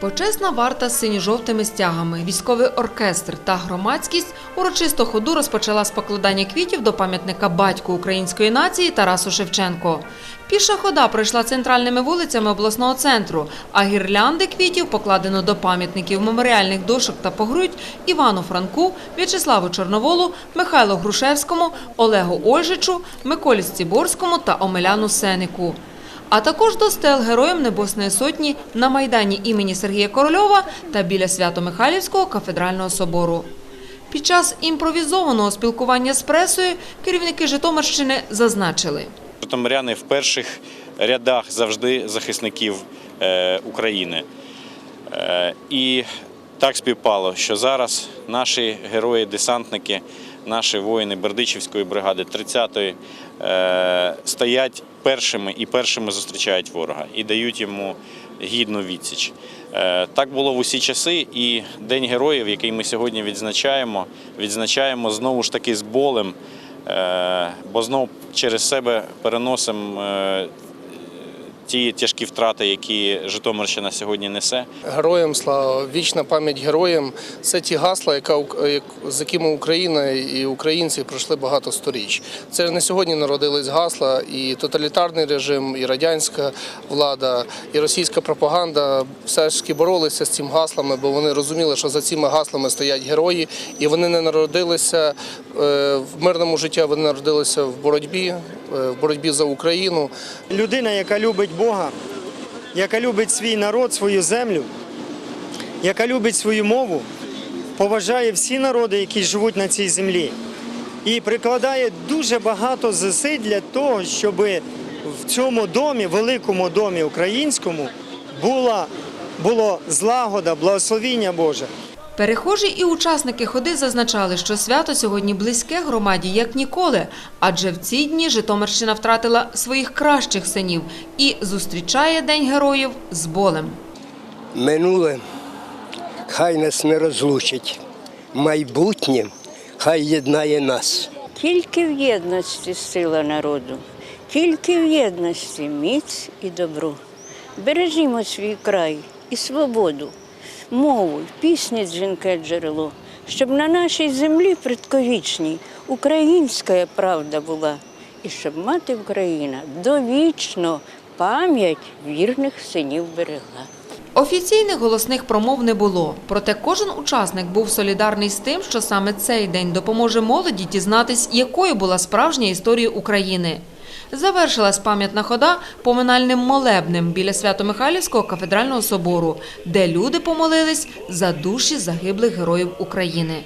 Почесна варта з синьо-жовтими стягами, військовий оркестр та громадськість урочисто ходу розпочала з покладання квітів до пам'ятника батьку української нації Тарасу Шевченко. Піша хода пройшла центральними вулицями обласного центру, а гірлянди квітів покладено до пам'ятників меморіальних дошок та погрудь Івану Франку, В'ячеславу Чорноволу, Михайлу Грушевському, Олегу Ольжичу, Миколі Сціборському та Омеляну Сенику а також до стел Героям Небесної Сотні на Майдані імені Сергія Корольова та біля Свято-Михайлівського кафедрального собору. Під час імпровізованого спілкування з пресою керівники Житомирщини зазначили. Житомиряни в перших рядах завжди захисників е, України. Е, і так співпало, що зараз наші герої-десантники, наші воїни Бердичівської бригади 30-ї е, стоять першими і першими зустрічають ворога і дають йому гідну відсіч. Е, Так було в усі часи, і День героїв, який ми сьогодні відзначаємо, відзначаємо знову ж таки з болем, е, бо знов через себе переносимо ті тяжкі втрати, які Житомирщина сьогодні несе. Героям слава, вічна пам'ять героям. Це ті гасла, яка, з якими Україна і українці пройшли багато сторіч. Це не сьогодні народились гасла, і тоталітарний режим, і радянська влада, і російська пропаганда все ж таки боролися з цими гаслами, бо вони розуміли, що за цими гаслами стоять герої, і вони не народилися в мирному житті, вони народилися в боротьбі, е, в боротьбі за Україну. Людина, яка любить Бога, яка любить свій народ, свою землю, яка любить свою мову, поважає всі народи, які живуть на цій землі, і прикладає дуже багато зусиль для того, щоб в цьому домі, великому домі українському, була, було злагода, благословіння Боже. Перехожі і учасники ходи зазначали, що свято сьогодні близьке громаді як ніколи, адже в ці дні Житомирщина втратила своїх кращих синів і зустрічає День героїв з болем. Минуле хай нас не розлучить. Майбутнє хай єднає нас. Тільки в єдності сила народу, тільки в єдності міць і добро. Бережімо свій край і свободу, мову, й пісні дзвінке джерело, щоб на нашій землі предковічній українська правда була, і щоб мати Україна довічно пам'ять вірних синів берегла. Офіційних голосних промов не було, проте кожен учасник був солідарний з тим, що саме цей день допоможе молоді дізнатись, якою була справжня історія України. Завершилась пам'ятна хода поминальним молебнем біля Свято-Михайлівського кафедрального собору, де люди помолились за душі загиблих героїв України.